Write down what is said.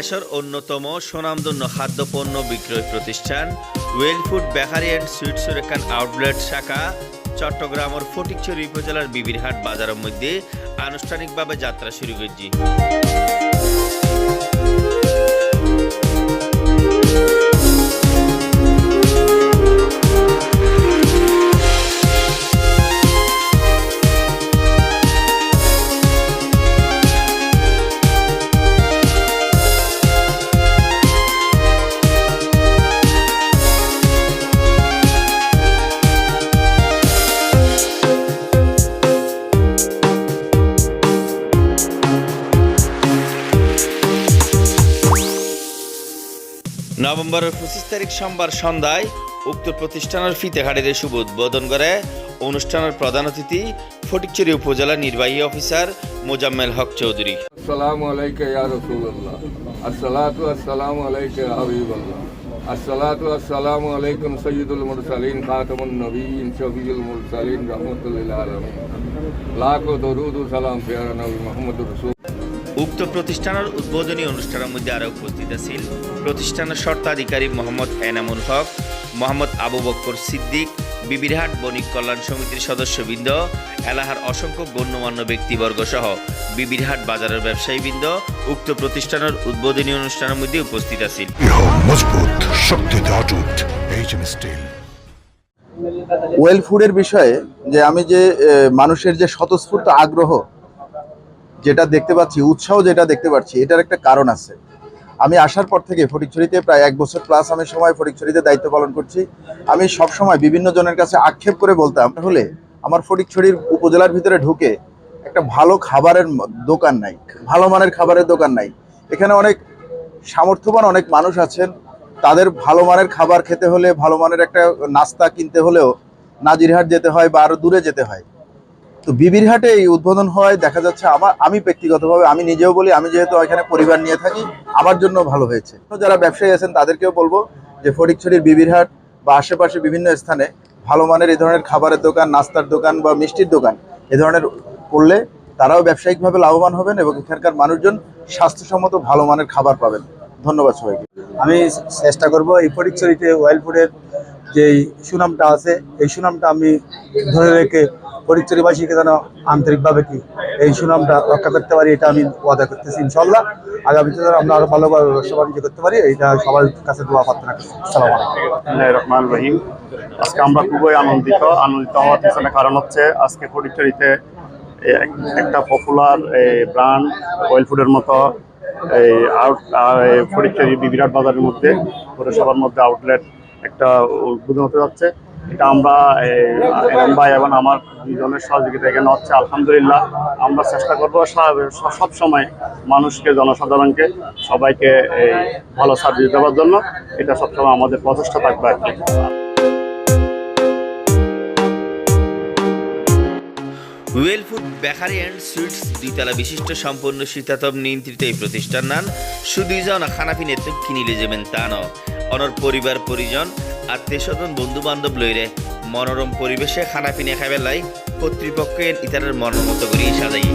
দেশের অন্যতম সুনামধন্য খাদ্যপণ্য বিক্রয় প্রতিষ্ঠান ওয়েলফুড বেকারি অ্যান্ড সুইট সুরেখান আউটলেট শাখা, চট্টগ্রামের ফটিকছড়ি উপজেলার বিবিরহাট বাজারের মধ্যে আনুষ্ঠানিকভাবে যাত্রা শুরু করছি। নভেম্বরের পঁচিশ তারিখ সোমবার সন্ধ্যায় উক্ত প্রতিষ্ঠানের ফিতে ফিতেহারিরে শুভ উদ্বোধন করে অনুষ্ঠানের প্রধান অতিথি ফটিকচুরি উপজেলা নির্বাহী অফিসার মোজাম্মেল হক চৌধুরী। ইয়া আলাইকুম উক্ত প্রতিষ্ঠানের উদ্বোধনী অনুষ্ঠানের মধ্যে আরও উপস্থিত আছেন প্রতিষ্ঠানের স্বত্বাধিকারী মোহাম্মদ এনামুল হক মোহাম্মদ আবু বক্কর সিদ্দিক বিবিরহাট বণিক কল্যাণ সমিতির সদস্যবৃন্দ এলাহার অসংখ্য গণ্যমান্য ব্যক্তিবর্গ সহ বিবিরহাট বাজারের ব্যবসায়ীবৃন্দ উক্ত প্রতিষ্ঠানের উদ্বোধনী অনুষ্ঠানের মধ্যে উপস্থিত আছেন দৃঢ় মজবুত শক্তিতে অটুট এইচ স্টিল ওয়েল ফুডের বিষয়ে যে আমি যে মানুষের যে স্বতঃস্ফূর্ত আগ্রহ যেটা দেখতে পাচ্ছি, উৎসাহ যেটা দেখতে পাচ্ছি, এটার একটা কারণ আছে। আমি আসার পর থেকে ফটিকছড়িতে প্রায় এক বছর প্লাস আমি সময় ফটিকছড়িতে দায়িত্ব পালন করছি। আমি সব সময় বিভিন্ন জনের কাছে আক্ষেপ করে বলতাম হলে আমার ফটিকছড়ির উপজেলার ভিতরে ঢুকে একটা ভালো খাবারের দোকান নাই, ভালো মানের খাবারের দোকান নাই। এখানে অনেক সামর্থ্যবান অনেক মানুষ আছেন। তাদের ভালো মানের খাবার খেতে হলে, ভালো মানের একটা নাস্তা কিনতে হলেও নাজিরহাট যেতে হয় বা আরও দূরে যেতে হয়। তো বিবিরহাটে এই উদ্বোধন হয়, দেখা যাচ্ছে আমার, আমি ব্যক্তিগতভাবে, আমি নিজেও বলি, আমি যেহেতু এখানে পরিবার নিয়ে থাকি, আমার জন্য ভালো হয়েছে। যারা ব্যবসায়ী আছেন, তাদেরকেও বলব যে ফটিকছড়ির বিবিরহাট বা আশেপাশে বিভিন্ন স্থানে ভালো মানের এই ধরনের খাবারের দোকান, নাস্তার দোকান বা মিষ্টির দোকান এ ধরনের করলে তারাও ব্যবসায়িকভাবে লাভবান হবেন এবং এখানকার মানুষজন স্বাস্থ্যসম্মত ভালো মানের খাবার পাবেন। ধন্যবাদ সবাইকে। আমি চেষ্টা করব এই ফটিকছড়িতে ওয়েল ফুডের যে সুনামটা আছে, এই সুনামটা আমি ধরে রেখে ফটিকছড়িবাসীকে যেন আন্তরিকভাবে কি এই সুনামটা রক্ষা করতে পারি, এটা আমি ওয়াদা করতেছি ইনশাল্লাহ আগামীতে যেন আমরা আরও ভালোভাবে ব্যবসা বাণিজ্য করতে পারি, এটা সবার কাছে দোয়া প্রার্থনা করছি। সালাম রহমান রহিম। আজকে আমরা খুবই আনন্দিত। আনন্দিত হওয়ার পিছনে কারণ হচ্ছে আজকে এক- একটা পপুলার ব্র্যান্ড ওয়েল ফুডের মতো, এই আউট ফটিকছড়ি বিবিরাট বাজারের মধ্যে, পৌরসভার মধ্যে আউটলেট একটা উদ্বোধন হতে যাচ্ছে। এটা আমরা ভাই এবং আমার দুজনের সহযোগিতা এখানে হচ্ছে। আলহামদুলিল্লাহ, আমরা চেষ্টা করব সব সময় মানুষকে, জনসাধারণকে সবাইকে ভালো সার্ভিস দেওয়ার জন্য। এটা সবসময় আমাদের প্রচেষ্টা থাকবে আর কি। Wellfood bakery and sweets দুইতলা বিশিষ্ট সম্পূর্ণ শীতাতপ নিয়ন্ত্রিত এই প্রতিষ্ঠান নান শুধুই যাও খানাপি নেতৃত্ব কিনিলে যাবেন তা ন অনর পরিবার, পরিজন আত্মীয় স্বজন বন্ধু বান্ধব লইরে মনোরম পরিবেশে খানাপিনে খাবেলাই কর্তৃপক্ষের ইতারের মনোমত মতো করিয়ে সাজাই।